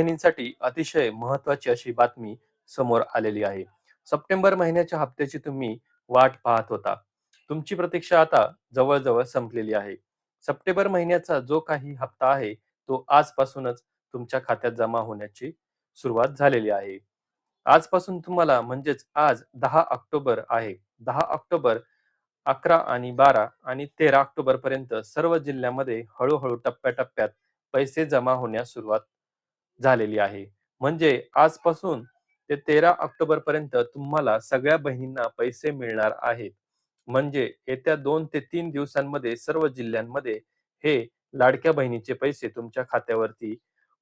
बहिणींसाठी अतिशय महत्वाची अशी बातमी समोर आलेली आहे. सप्टेंबर महिन्याच्या हप्त्याची तुम्ही वाट पाहत होता. तुमची प्रतीक्षा आता जवळजवळ संपलेली आहे. सप्टेंबर महिन्याचा जो काही हप्ता आहे तो आजपासूनच तुमच्या खात्यात जमा होण्याची सुरुवात झालेली आहे. आजपासून तुम्हाला म्हणजेच आज दहा ऑक्टोबर आहे. दहा ऑक्टोबर अकरा आणि बारा आणि तेरा ऑक्टोबर पर्यंत सर्व जिल्ह्यामध्ये हळूहळू टप्प्याटप्प्यात पैसे जमा होण्यास सुरुवात झालेली आहे. म्हणजे आजपासून ते तेरा ऑक्टोबर पर्यंत तुम्हाला सगळ्या बहिणींना पैसे मिळणार आहेत. म्हणजे येत्या दोन ते तीन दिवसांमध्ये सर्व जिल्ह्यांमध्ये हे लाडक्या बहिणीचे पैसे तुमच्या खात्यावरती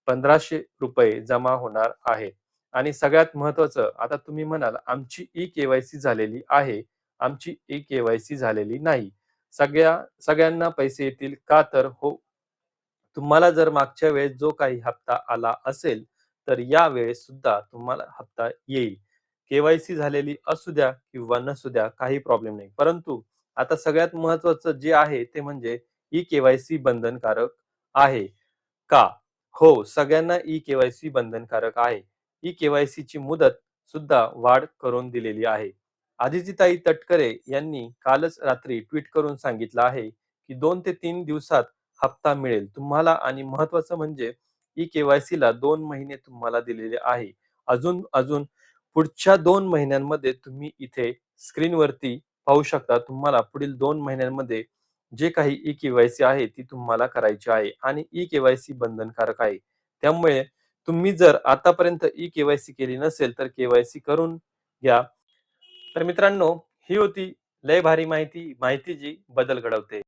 पंधराशे रुपये जमा होणार आहेत आणि सगळ्यात महत्वाचं आता तुम्ही म्हणाल आमची ई केवायसी झालेली आहे. आमची ई केवायसी झालेली नाही. सगळ्या सगळ्यांना पैसे येतील का तर हो तुम्हाला जर मागच्या वेळेस जो काही हप्ता आला असेल तर या वेळेस सुद्धा तुम्हाला हप्ता येईल. केवायसी झालेली असू द्या किंवा नसू द्या काही प्रॉब्लेम नाही. परंतु आता सगळ्यात महत्वाचं जे आहे ते म्हणजे ई केवायसी बंधनकारक आहे. का? हो सगळ्यांना ई केवायसी बंधनकारक आहे. ई केवायसी ची मुदत सुद्धा वाढ करून दिलेली आहे. आदितीताई तटकरे यांनी कालच रात्री ट्विट करून सांगितलं आहे की दोन ते तीन दिवसात हप्ता मिळेल. तुम्हाला आणि महत्वाचं म्हणजे ई केवायसी ला दोन महिने तुम्हाला दिलेले आहे. अजून अजून पुढच्या दोन महिन्यांमध्ये तुम्ही इथे स्क्रीनवरती पाहू शकता. तुम्हाला पुढील दोन महिन्यांमध्ये जे काही ई केवायसी आहे ती तुम्हाला करायची आहे आणि ई केवायसी बंधनकारक आहे. त्यामुळे तुम्ही जर आतापर्यंत ई केवायसी केली नसेल तर केवायसी करून घ्या. तर मित्रांनो ही होती लय भारी माहिती. माहिती जी बदल घडवते.